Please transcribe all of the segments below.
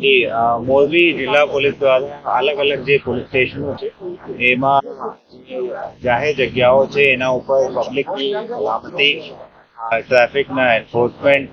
જી મોરબી જિલ્લા પોલીસ દ્વારા અલગ અલગ જે પોલીસ સ્ટેશનો છે, એમાં જાહેર જગ્યાઓ છે, એના ઉપર પબ્લિકની સલામતી ટ્રાફિકના એન્ફોર્સમેન્ટ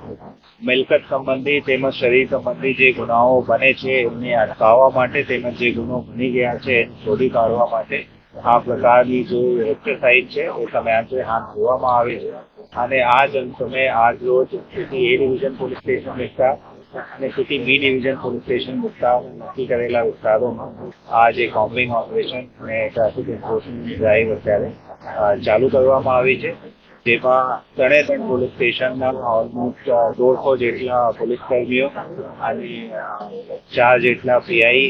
મિલકત સંબંધી તેમજ શરીર સંબંધી જે ગુનાઓ બને છે, એમને અટકાવવા માટે તેમજ જે ગુનો બની ગયા છે, એને શોધી કાઢવા માટે આ પ્રકારની જે એક્સરસાઇઝ છે, એ સમયાંતરે હાથ ધોવામાં આવે છે. અને આ જ અંતમે આજ રોજ એ ડિવિઝન પોલીસ સ્ટેશન વિસ્તાર અને સુધી બી ડિવિઝન પોલીસ સ્ટેશન વિસ્તાર નક્કી કરેલા વિસ્તારોમાં આ જે કોમ્બિંગ ઓપરેશન અને ટ્રાફિક એન્ફોર્સમેન્ટ ડ્રાઈવ અત્યારે ચાલુ કરવામાં આવી છે. જેમાં ત્રણે ત્રણ પોલીસ સ્ટેશનના ઓલમોસ્ટ દોઢસો જેટલા પોલીસ કર્મીઓ અને ચાર જેટલા પીઆઈ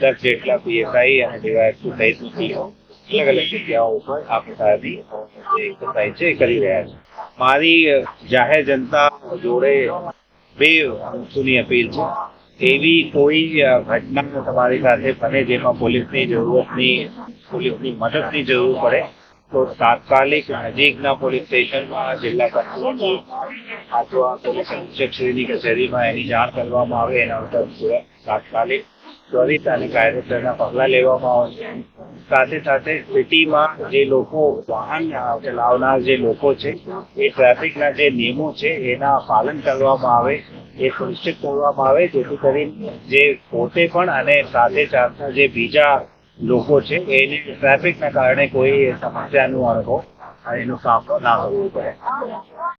દસ જેટલા પીએસઆઈ અને ડીવાયએસપી સહિતની ટીમો અલગ અલગ જગ્યાઓ ઉપર આ પ્રકારની એક્સરસાઇઝ છે કરી રહ્યા છે. મારી જાહેર જનતા જોડે બે વસ્તુની અપીલ છે. એવી કોઈ ઘટના તમારી સાથે બને જેમાં પોલીસની જરૂરતની, પોલીસની મદદની જરૂર પડે, તો તાત્કાલિક નજીકના પોલીસ સ્ટેશનમાં, જિલ્લા કલેક્ટર અથવા પોલીસ અધિક્ષકશ્રીની કચેરીમાં એની જાણ કરવામાં આવે, એના ઉપર તાત્કાલિક ત્વરિત અને કાયદેસરના પગલાં લેવામાં આવશે. સાથે સાથે સિટીમાં જે લોકો વાહન ચલાવનાર જે લોકો છે, એ ટ્રાફિકના જે નિયમો છે, એના પાલન કરવામાં આવે, એ સુનિશ્ચિત કરવામાં આવે, જેથી કરીને જે પોતે પણ અને સાથે ચાલતા જે બીજા લોકો છે, એને ટ્રાફિકના કારણે કોઈ સમસ્યાનો અનુભવ, એનો સામનો ના કરવો પડે.